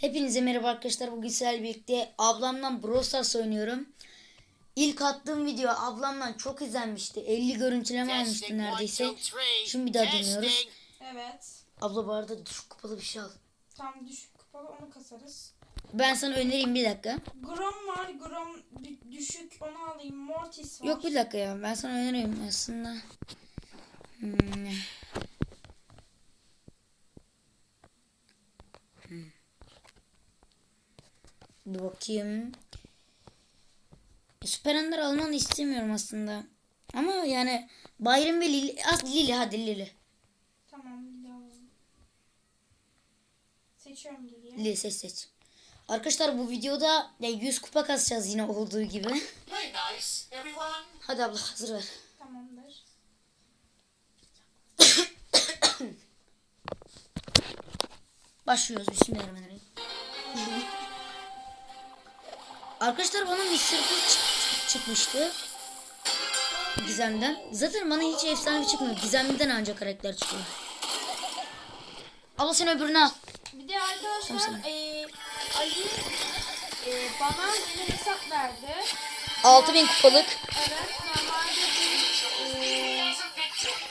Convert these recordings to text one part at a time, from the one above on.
Hepinize merhaba arkadaşlar. Bugün sizlerle birlikte ablamla Brawl Stars oynuyorum. İlk attığım video ablamla çok izlenmişti. 50 görüntüleme almıştı neredeyse. Şimdi bir daha dinliyoruz. Evet. Abla bu arada düşük kupalı bir şey al. Tam düşük kupalı onu kasarız. Ben sana önereyim bir dakika. Grom var. Grom dü- düşük onu alayım. Mortis var. Yok bir dakika ya. Ben sana önereyim aslında. Hmm. Dur bakayım. Süper Ender almanı istemiyorum aslında. Ama yani Bayram ve Lili. Az Lili hadi Lili. Tamam Lili alalım. Seçiyorum Lili'yi. Lili seç seç. Arkadaşlar bu videoda ya 100 kupa kasacağız yine olduğu gibi. Play nice, everyone. Hadi abla hazır ver. Tamamdır. Başlıyoruz. Bismillahirrahmanirrahim. Arkadaşlar bana Mr. P çık- çıkmıştı. Gizem'den. Zaten bana hiç efsane çıkmıyor. Gizem'den ancak karakter çıkıyor. Allah sen öbürünü al. Bir de arkadaşlar eee Ali eee, bana yeni hesap verdi. 6000 kupalık. Evet normalde bir eee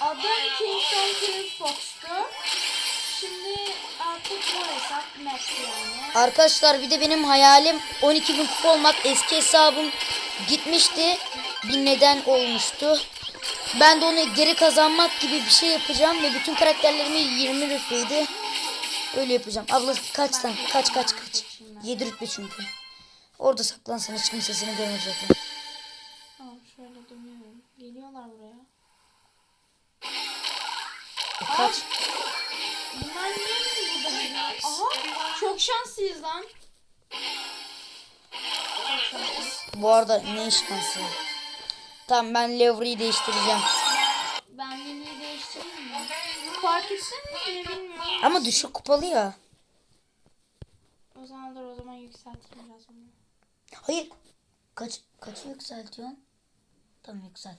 adım Kingston King Fox'tu. Şimdi artık bu hesap Max yani. Arkadaşlar bir de benim hayalim 12.000 kupa olmak. Eski hesabım gitmişti. Bir neden olmuştu. Ben de onu geri kazanmak gibi bir şey yapacağım ve bütün karakterlerimi 20 rütbeydi. Öyle yapacağım. Abla kaçtan? Kaç kaç kaç. 7 rütbe çünkü. Orada saklan sana hiç kimse seni zaten. Tamam şöyle dönüyorum. Geliyorlar buraya. E, kaç. Şanslıyız lan. Bu arada ne şansı. Tamam ben Levri'yi değiştireceğim. Ben Lili'yi değiştireyim mi? Fark ettin mi bilmiyorum. Ama düşük kupalı ya. O zaman dur o zaman yükselteyim biraz onu. Hayır. Kaç kaçı yükseltiyorsun? Tamam yükselt.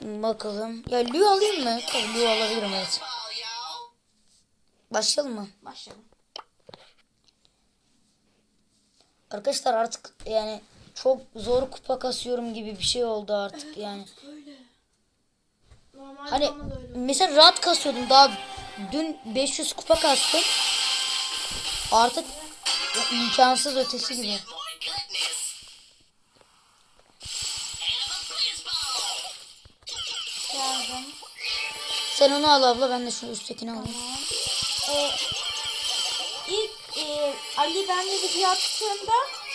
Bakalım. Ya Lu alayım mı? Tabii Lu alabilirim evet. Başlayalım mı? Başlayalım. Arkadaşlar artık yani çok zor kupa kasıyorum gibi bir şey oldu artık yani. Böyle. Normalde Hani öyle. mesela rahat kasıyordum daha dün 500 kupa kastım. Artık imkansız ötesi gibi. Sen onu al abla ben de şu üsttekini alayım. Ee, ilk e, Ali benle video attığında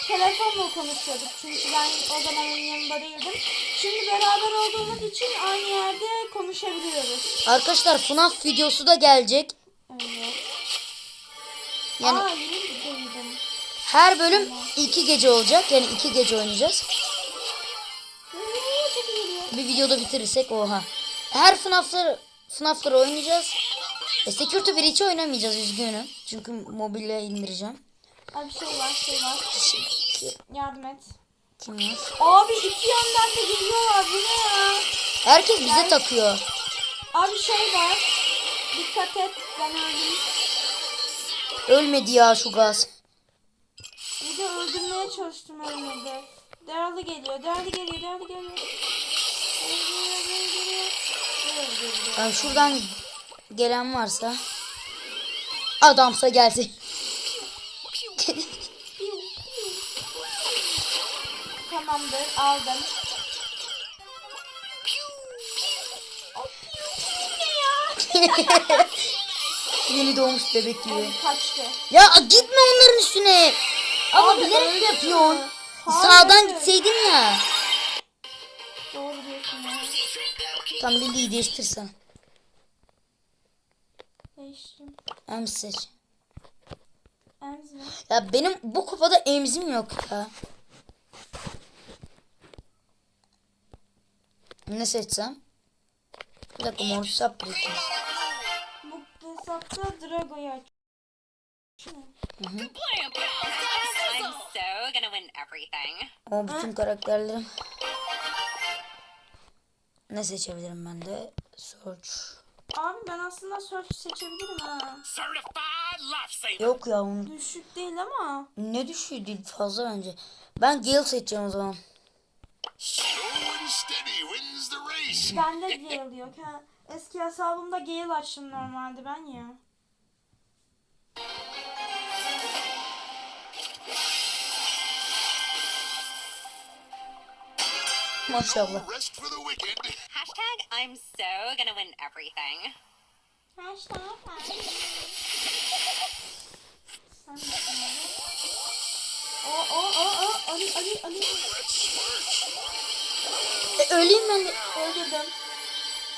telefonla konuşuyorduk. Çünkü ben o zaman onun yanında değildim. Şimdi beraber olduğumuz için aynı yerde konuşabiliyoruz. Arkadaşlar FNAF videosu da gelecek. Evet. Yani Aa yeni videoydum. her bölüm iki gece olacak. Yani iki gece oynayacağız. Bir videoda bitirirsek oha. Her FNAF'ları FNAF'ları oynayacağız. E, Security Breach'i oynamayacağız üzgünüm. Çünkü mobille indireceğim. Abi şey var şey var. Yardım et. Kim var? Abi iki yandan da geliyorlar. Bu ne ya? Herkes bize takıyor. Abi şey var. Dikkat et. Ben öldüm. Ölmedi ya şu gaz. Bir de öldürmeye çalıştım ölmedi. Deralı geliyor. Deralı geliyor. Deralı geliyor. Deralı geliyor. Geliyor. Geliyor. Yani şuradan gelen varsa adamsa gelsin. Tamamdır. Aldım. Yeni doğmuş bebek gibi. Kaçtı. Ya gitme onların üstüne. Ama Abi bilerek yapıyorsun. Sağdan gitseydin ya. Doğru diyorsun. Tam Lili'yi değiştirsen. Değiştim. Ems seç. Emz mi? Ya benim bu kupada emzim yok ya. Ne seçsem? Bir dakika Mortis upgrade. Bu hesapta Drago'yu aç. I'm so gonna win everything. O bütün karakterlerim. Ne seçebilirim ben de? Search. Abi ben aslında search seçebilirim ha. Yok ya onun Düşük değil ama. ne düşüyor değil fazla bence. Ben Gale seçeceğim o zaman. Slow and steady wins the race. Bende Gale yok ha. Eski hesabımda Gale açtım normalde ben ya. Maşallah. No rest for the wicked. Hashtag I'm so gonna win everything. Hashtag O o o o Ali Ali Ali Let's smirch. E, öleyim ben de. öldürdüm.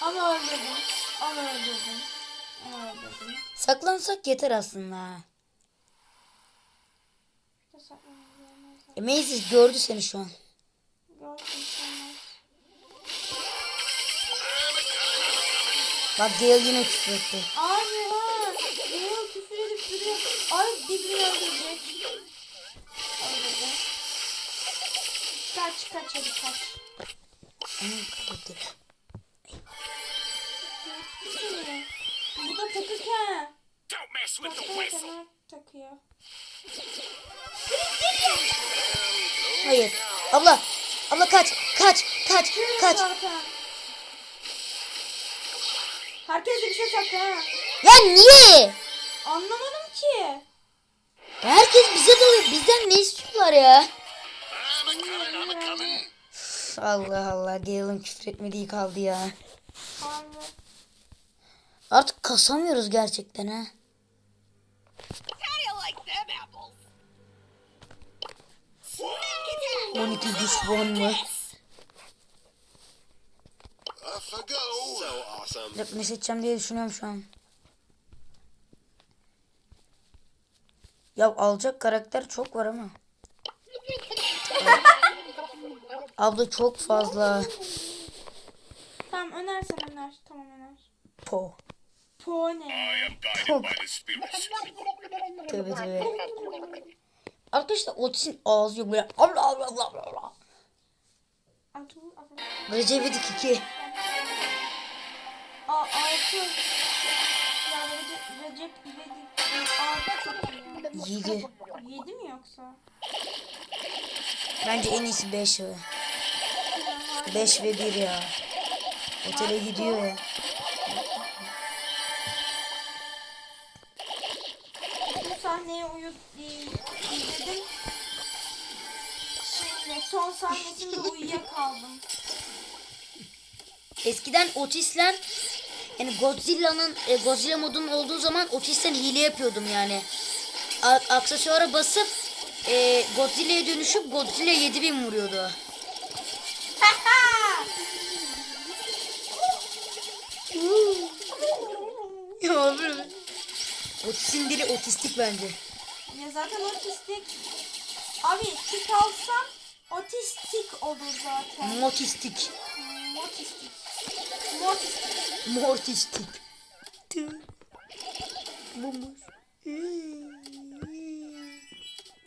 Ama öldürdüm. Ama öldürdüm. Ama öldürdüm. Saklansak yeter aslında. E, gördü seni şu an. Gördüm Bak Gale yine küfür etti. Abi ha. Gale küfür edip duruyor. Ay birbirini öldürecek. Öldürdü. Kaç kaç hadi kaç. Seni. Bu da takık ha. Don't mess with the Takıyor whistle. takıyor. Hayır. Abla. Abla kaç. Kaç. Kaç. Kaç. Zaten. Herkes bir şey sattı ha. Ya niye? Anlamadım ki. Herkes bize dalıyor. Bizden ne istiyorlar ya? Üf, Allah Allah. Gale'ın küfür etmediği kaldı ya. Artık kasamıyoruz gerçekten ha. Apples? 12 düşman mı? Dakika, Ne seçeceğim diye düşünüyorum şu an. Ya alacak karakter çok var ama. Abla çok fazla. Tamam önersen öner. Tamam öner. Po. Po ne? spirits. Tövbe tövbe. Arkadaşlar Otis'in ağzı yok böyle. Allah Allah Allah Allah. Atu, atu. Recep İvedik 2. Aa, altı. Ya Recep, Recep İvedik. Altı çok iyi. 7. Yedi mi yoksa? Bence en iyisi 5 ya. 5 ve 1 ya. Otele gidiyor ya. Bu sahneye uyut izledim. Şimdi son sahnesinde uyuyakaldım. Eskiden Otis'le yani Godzilla'nın e, Godzilla modunun olduğu zaman Otis'le hile yapıyordum yani. A- aksesuara basıp e, Godzilla'ya dönüşüp Godzilla 7000 vuruyordu. ya. Otis'in dili otistik bence. Ya zaten otistik. Abi tik alsam otistik olur zaten. Motistik. Motistik. Motistik. Mortistik. Tüh. Bomboş.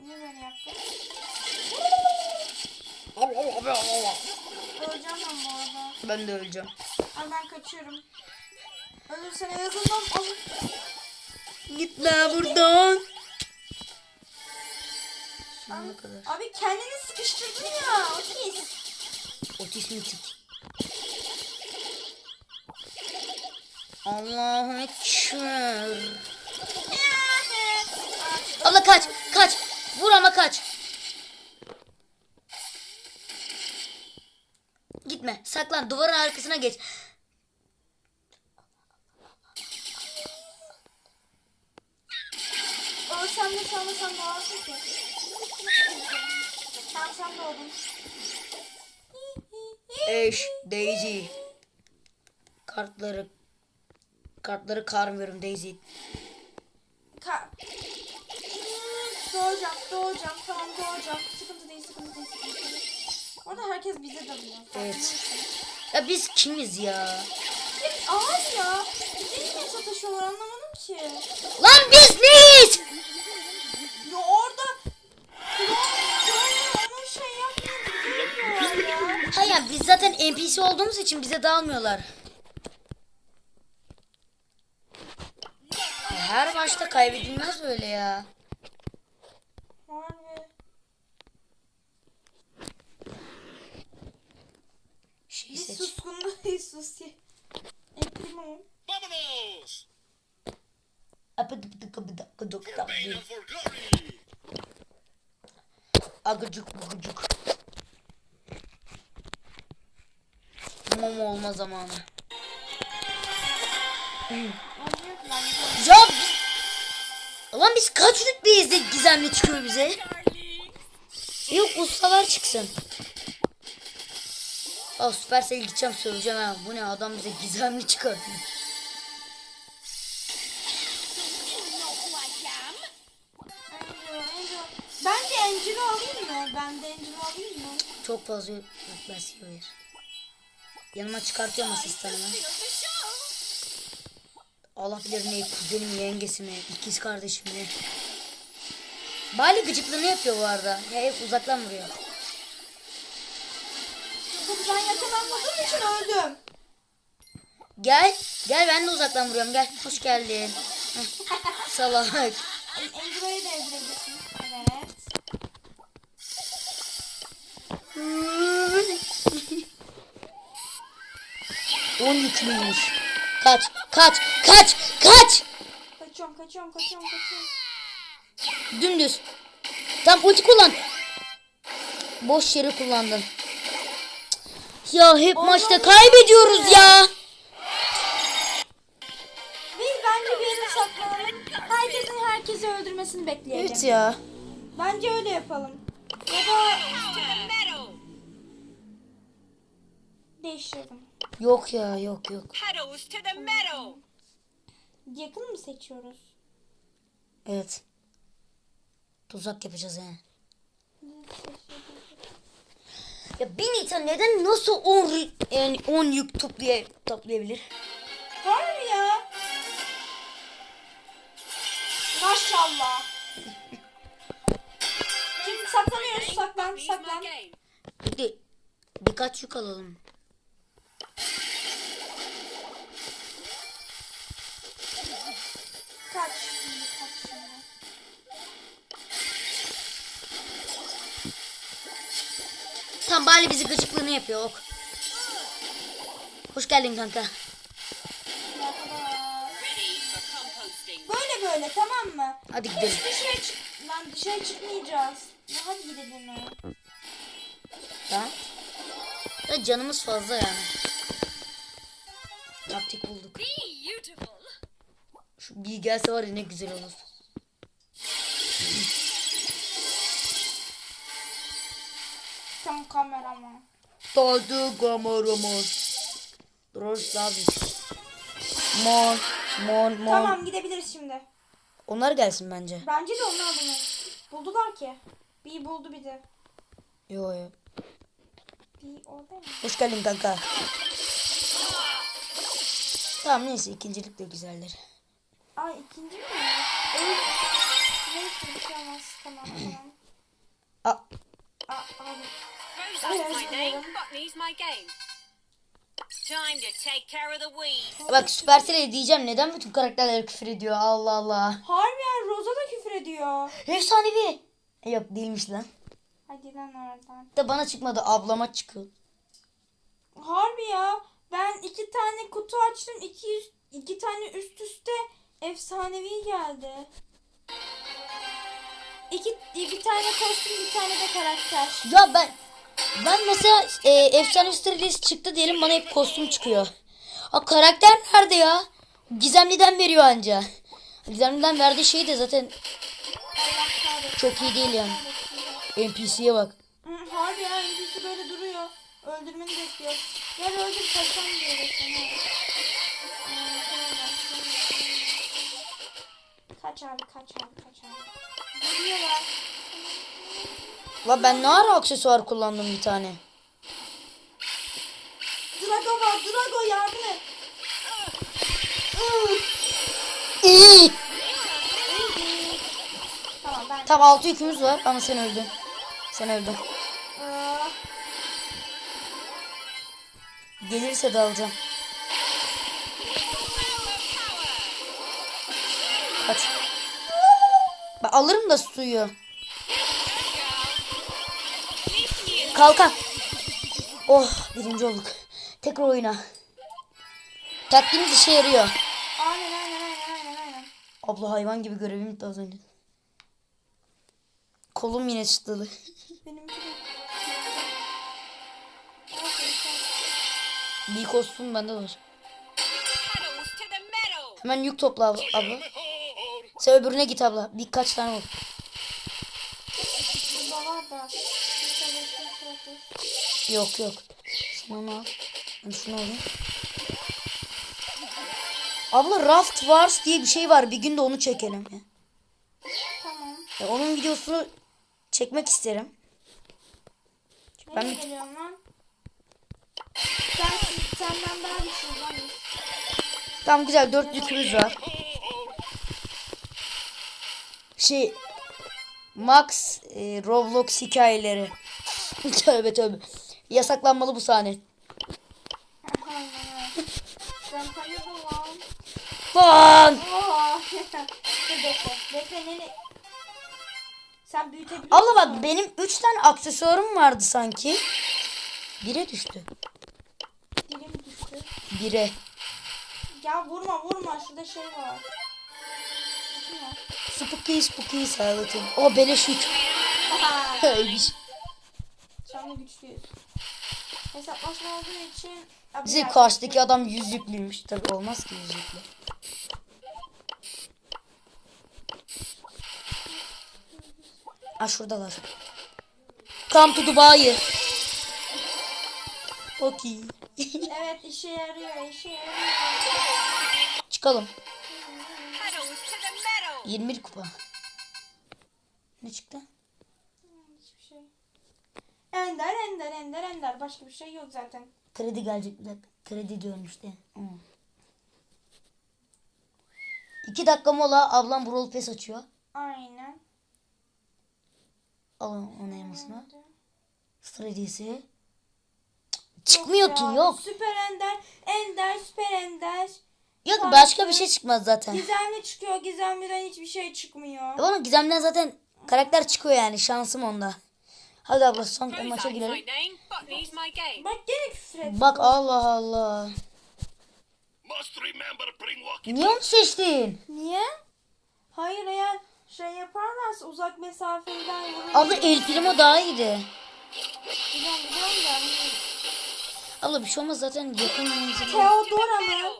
Niye böyle yaptın? Öleceğim ben bu arada. Ben de öleceğim. Ay ben kaçıyorum. Ölürsen en azından alır. Gitme buradan. Sonuna kadar. Abi kendini sıkıştırdın ya. Otis. Otismitik. Allahu Ekber. Abla kaç, kaç. Vur ama kaç. Gitme, saklan. Duvarın arkasına geç. Ölsem de çalmasam doğarsın ki. Tamam sen doğdun. Eş, Daisy. Kartları kartları karmıyorum Daisy. Ka doğacağım, doğacağım. Tamam doğacağım. Sıkıntı değil, sıkıntı değil, sıkıntı değil. Orada herkes bize dalıyor. Evet. Ya biz kimiz ya? Ağır ya. Bize niye sataşıyorlar anlamadım ki. Lan biz neyiz? Ya orada şey. Hayır biz zaten NPC olduğumuz için bize dalmıyorlar. Maçta kaybedilmez böyle ya. Şey seç. suskunluğu sus ya. Glory! Agıcık bugucuk. Mum olma zamanı. Ya Ulan biz kaç rütbeyiz de gizemli çıkıyor bize? Yok ustalar çıksın. Aa Supercell gideceğim söyleyeceğim ha. Bu ne adam bize gizemli çıkartıyor. Angel. Bence Angel'ı alayım mı? Ben de Angel'ı alayım mı? Çok fazla rütbesi verir. Yanıma çıkartıyorum asistanımı. Allah bilir ne kuzenim yengesi mi, ikiz kardeşim mi. Bali gıcıklığını yapıyor bu arada. Ya hep uzaktan vuruyor. Ben yakalanmadığım için öldüm. Gel. Gel ben de uzaktan vuruyorum gel. Hoş geldin. Salak. Angel'a'yı da ezdirebilirsin. Evet. On yüklüymüş. Kaç, kaç, kaç, kaç. Kaçıyorum, kaçıyorum, kaçıyorum, kaçıyorum. Dümdüz. Tam ulti kullan. Boş yere kullandın. Ya hep maçta kaybediyoruz ya. Biz bence bir yere saklanalım. Herkesin herkesi öldürmesini bekleyelim. Evet ya. Bence öyle yapalım. Ya da değiştirdim. Yok ya yok yok. Pedals to the meadow. Yakın mı seçiyoruz? Evet. Tuzak yapacağız yani. Ya bir insan neden nasıl 10 yani 10 yük toplay toplayabilir? Var mı ya? Maşallah. Şimdi saklanıyoruz. Saklan, saklan. game. Peki birkaç yük alalım. Tam Bali bizi gıcıklığını yapıyor ok. Hoş geldin kanka. Böyle böyle tamam mı? Hadi gidelim. Hiç dışarı çık... Lan dışarı çıkmayacağız. Ya hadi gidelim ya. Tamam. Ya canımız fazla yani. Taktik bulduk. Şu bir gelse var ya ne güzel olur. Tam kameraman. Tadı kameraman. Droş David. Mon, mon, mon. Tamam gidebiliriz şimdi. Onlar gelsin bence. Bence de onlar bunu. Buldular ki. Bir buldu bir de. Yo yo. Bir orada mı? Hoş geldin kanka. Tamam neyse ikincilik de güzeldir. Ay ikinci mi? Evet. Neyse bir şey olmaz. Tamam tamam. Aa, Aa, abi. Rosa's Yes, my name. madam. Botany's my game. Time to take care of the weeds. bak Supercell'e diyeceğim neden bütün karakterler küfür ediyor Allah Allah. Harbi ya Rosa da küfür ediyor. Efsanevi. E, Yok değilmiş lan. Hadi lan oradan. De bana çıkmadı ablama çıkıyor. Harbi ya. Ben iki tane kutu açtım. İki, iki tane üst üste efsanevi geldi. İki, bir tane kostüm bir tane de karakter. Ya ben ben mesela e, efsane Sterilist çıktı diyelim bana hep kostüm çıkıyor. A karakter nerede ya? Gizemliden veriyor anca. Gizemliden verdiği şey de zaten çok iyi değil yani. NPC'ye bak. Harbi ya NPC böyle duruyor. Öldürmeni bekliyor. Gel öldür kaçan diyor. Ee. Kaç abi kaç abi kaç abi. Geliyorlar. La ben ne ara aksesuar kullandım bir tane. Drago var Drago yardım et. İyi. Tamam ben. Tam altı yükümüz var ama sen öldün. Sen öldün. Gelirse de alacağım. Kaç. Ben alırım da suyu. Kalkan. Oh birinci olduk. Tekrar oyna. Taktiğimiz işe yarıyor. Aynen aynen aynen aynen. Abla hayvan gibi görevim bitti az önce. Kolum yine çıtladı. Benimki de. Bir kostüm bende var. Hemen yük topla abla. abla. Sen öbürüne git abla. Birkaç tane ol. Burada var da. Yok yok. Onu al. Ben şunu alayım. Abla Raft Wars diye bir şey var. Bir gün de onu çekelim. Ya. Tamam. Ya onun videosunu çekmek isterim. Ben Nereye bir- geliyorum lan? Sen, senden daha güçlü lan. Tamam güzel dört yükümüz var. Şey Max e, Roblox hikayeleri. tövbe tövbe. Yasaklanmalı bu sahne. Öyle. Lan. Sen Abla musun? bak benim 3 tane aksesuarım vardı sanki. Bire düştü. Dilim düştü. Bire. Ya vurma vurma. Şurada şey var. Spooky spooky silent'ım. O beleş yük. Haha. Ölmüş. Şu anda güçlüyüz. Hesaplaşma olduğu için... Ya- karşıdaki adam yüz yüklüymüş. Tabi olmaz ki yüz yüklü. Ha şuradalar. Come to Dubai. Okey. Evet işe yarıyor işe yarıyor. Çıkalım. Pedals to the metal. 21 kupa. Ne çıktı? Ender ender ender ender. Başka bir şey yok zaten. Kredi gelecek bir dakika. Kredi diyorum işte. Hı. İki dakika mola ablam Brawl Pass açıyor. Aynen. Al onu elmasına. Star hediyesi. Çıkmıyor ki ya. yok. Süper ender. Ender süper ender. Yok başka bir şey çıkmaz zaten. Gizemli çıkıyor. Gizemliden hiçbir şey çıkmıyor. Bana gizemden zaten karakter çıkıyor yani şansım onda. Hadi abla son maça is my girelim. Bak gene küfür et. Bak Allah Allah. Niye onu seçtin? Niye? Hayır eğer şey yaparlarsa uzak mesafeden vurur. Abla El Primo daha iyiydi. Da. hani Abla bir şey olmaz zaten yakın oyuncu. Theodora mı?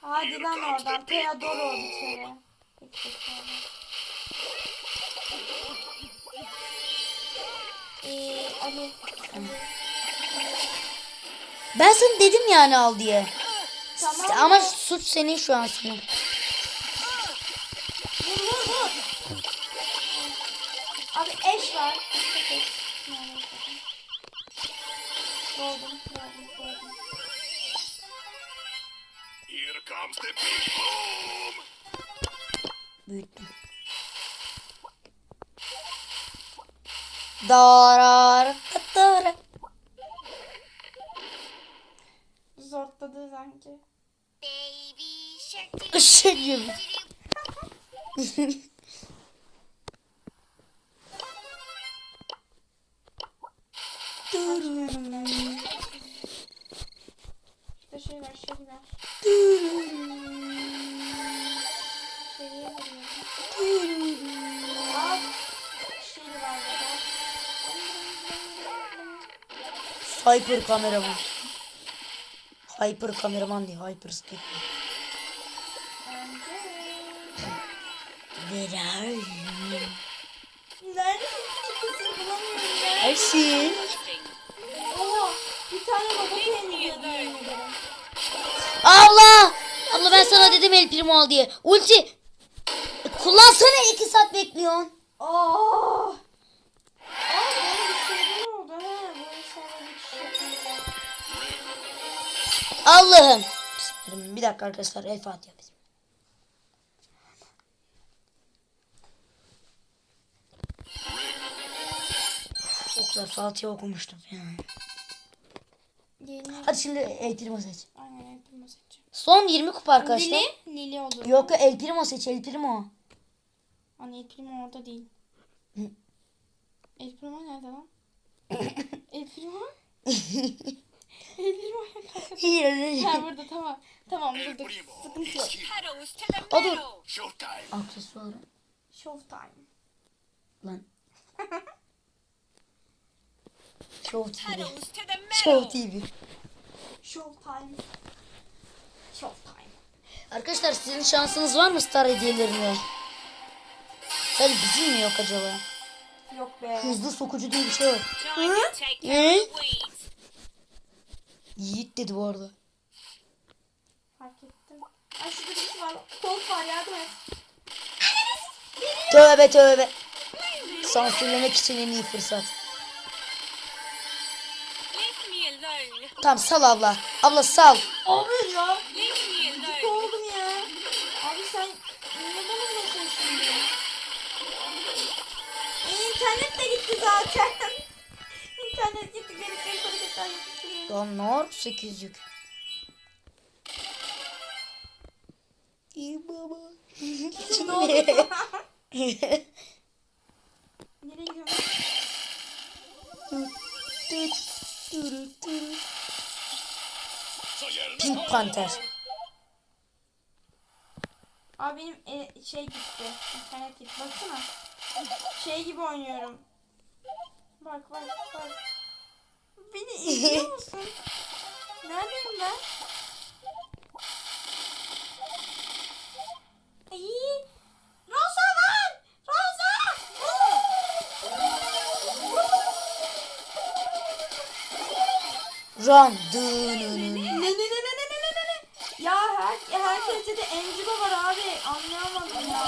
Hadi lan oradan. Theodora o bir Ee. Ben sana dedim yani al diye. Tamam. Ama suç senin şu an senin. Vur vur vur. Abi eş var. Here comes the big boom. Büyüttüm. daughter. Hyper kameraman. Hyper kameraman değil, hyper step. Where are you? Nerede ya. Ersin. Oha, bir tane yemin ederim. Abla! Abla ben sana dedim El Primo al diye. Ulti. Kullansana iki saat bekliyorsun. Aa! Allah'ım. Bir dakika arkadaşlar El Fatiha. bizim. Çok güzel Fatiha okumuştum yani. Yeni. Hadi şimdi El Primo seç. Aynen El Primo seçeceğim. Son 20 kupa arkadaşlar. Lili? Lili olur. Yok El Primo seç El Primo. Anne El Primo orada değil. El Primo nerede lan? El Primo? Ellerim burada tamam. Tamam burada sıkıntı yok. O dur. Aksesuarı. Showtime. Lan. Show TV. Show TV. Showtime. Showtime. Arkadaşlar sizin şansınız var mı star hediyelerine? Hadi bizim mi yok acaba? Yok be. Hızlı sokucu diye bir şey var. Hı? Ne? Yiğit dedi bu arada. Fark ettim. Ay şurada birisi var. Colt var yardım et. Tövbe tövbe. Sansürlemek için en iyi fırsat. Tamam sal abla. Abla sal. Abi ya. Gıcık oldum ya. Abi sen ne bana vuruyorsun şimdi? E, İnternet de gitti zaten. İnternet gitti. Garip garip hareketler yapıyor. Donlar 8 yük. İyi baba. Ne oldu? Nereye? Pink Panther. Abi benim e, şey gitti. İnternet gitti. Baksana. Şey gibi oynuyorum. Bak bak bak. Beni izliyor musun? Neredeyim ben? İyi. Rosa var. Rosa. Ram. Ne ne ne ne ne ne ne ne ne? Ya her herkeste de Emciba var abi. Anlayamadım ya.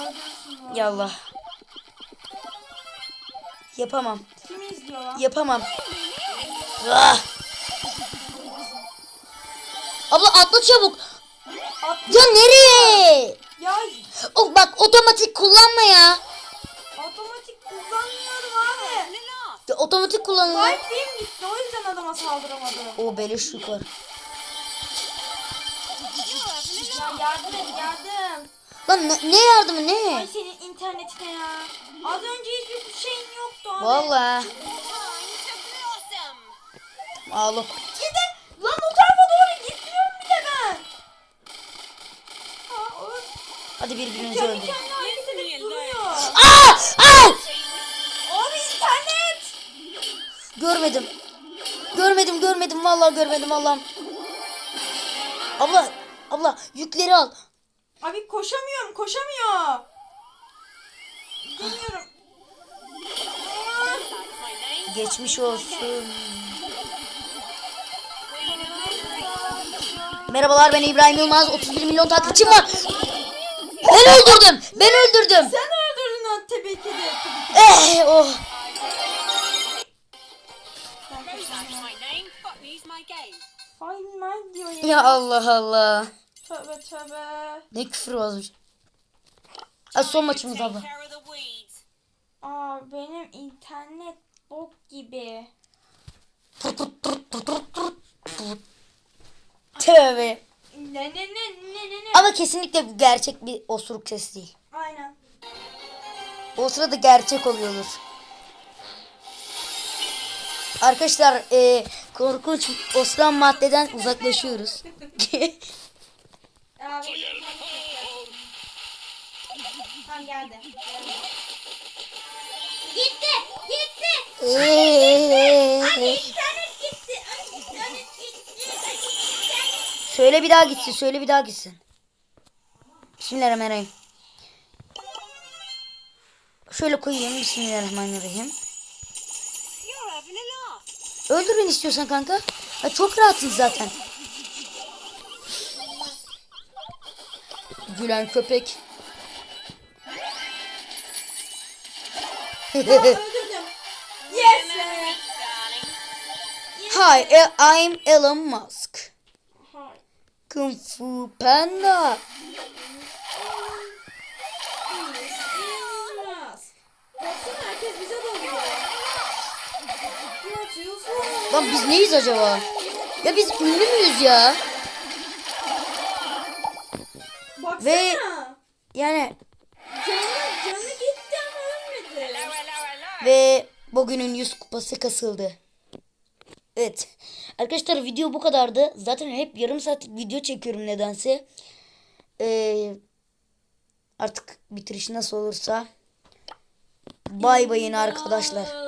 Öldürsün ya. Yallah. Yapamam. İzliyor lan? Yapamam. Ah! Abla atla çabuk. At- Ya nereye? ya Oh bak otomatik kullanma ya. otomatik kullanmıyorum abi. Ya, Otomatik kullanılır. Wi-Fi'm gitti o yüzden adama saldıramadım. O beleş yük var. Ya yardım et yardım. Lan ne, ne yardımı Ay ne? senin internetine ya. Az önce hiçbir şeyin yoktu abi. Blossom. Ağla. Gide. Lan o tarafa doğru gitmiyorum bile ben. Ha, o Hadi edip duruyor. Aa! Aa! Abi internet. Görmedim. Görmedim görmedim vallahi görmedim Allah'ım. Abla abla yükleri al. Abi koşamıyorum koşamıyor. Dönüyorum. Geçmiş olsun. Merhabalar ben İbrahim Yılmaz. 31 milyon takipçim var. Ben öldürdüm. Ben öldürdüm. Sen öldürdün o tabii de. Eh oh. Ya Allah Allah. Tövbe tövbe. Ne küfür varmış. Hadi son maçımız abla. Aa benim internet bok gibi. Tövbe. Ne ne ne ne ne ne. Ama kesinlikle bu gerçek bir osuruk sesi değil. Aynen. O sırada gerçek oluyordur. Arkadaşlar e, korkunç osran maddeden uzaklaşıyoruz. Abi. Tamam geldi. Gitti. Gitti. İnternet gitti. Ay, internet gitti. Ay, internet. söyle bir daha gitsin, söyle bir daha gitsin. Bismillahirrahmanirrahim. Şöyle koyayım. Bismillahirrahmanirrahim. Öldür beni istiyorsan kanka. Ya çok rahatsın zaten. gülen köpek. yes. Hi, e, I'm Elon Musk. Kung Fu Panda. Lan biz neyiz acaba? Ya biz ünlü müyüz ya? Ve yani canı, canı gitti ama ölmedi. Ve bugünün 100 kupası kasıldı. Evet. Arkadaşlar video bu kadardı. Zaten hep yarım saatlik video çekiyorum nedense. Ee, artık bitiriş nasıl olursa. Bay bayın arkadaşlar.